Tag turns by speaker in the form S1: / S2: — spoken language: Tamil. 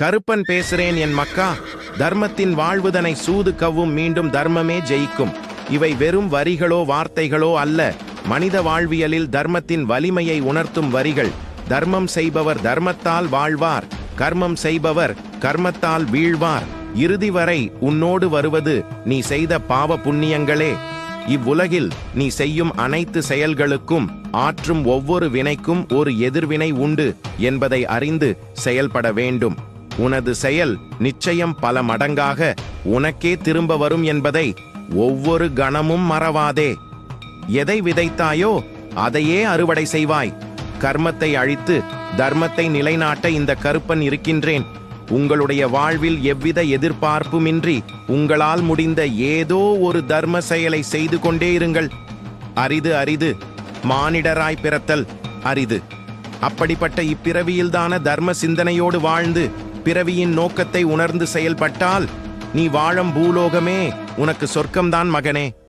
S1: கருப்பன் பேசுறேன் என் மக்கா. தர்மத்தின் வாழ்வுதனை சூது கவ்வும் மீண்டும் தர்மமே ஜெயிக்கும். இவை வெறும் வரிகளோ வார்த்தைகளோ அல்ல. மனித வாழ்வியலில் தர்மத்தின் வலிமையை உணர்த்தும் வரிகள். தர்மம் செய்பவர் தர்மத்தால் வாழ்வார். கர்மம் செய்பவர் கர்மத்தால் வீழ்வார். இறுதி வரை உன்னோடு வருவது நீ செய்த பாவ புண்ணியங்களே. இவ்வுலகில் நீ செய்யும் அனைத்து செயல்களுக்கும் ஆற்றும் ஒவ்வொரு வினைக்கும் ஒரு எதிர்வினை உண்டு என்பதை அறிந்து செயல்பட வேண்டும். உனது செயல் நிச்சயம் பல மடங்காக உனக்கே திரும்ப வரும் என்பதை ஒவ்வொரு கணமும் மறவாதே. எதை விதைத்தாயோ அதையே அறுவடை செய்வாய். கர்மத்தை அழித்து தர்மத்தை நிலைநாட்ட இந்த கருப்பன் இருக்கின்றேன். உங்களுடைய வாழ்வில் எவ்வித எதிர்பார்ப்புமின்றி உங்களால் முடிந்த ஏதோ ஒரு தர்ம செயலை செய்து கொண்டே இருங்கள். அரிது அரிது மானிடராய் பிறத்தல் அரிது. அப்படிப்பட்ட இப்பிறவியில்தான தர்ம சிந்தனையோடு வாழ்ந்து பிறவியின் நோக்கத்தை உணர்ந்து செயல்பட்டால் நீ வாழும் பூலோகமே உனக்கு சொர்க்கம்தான் மகனே.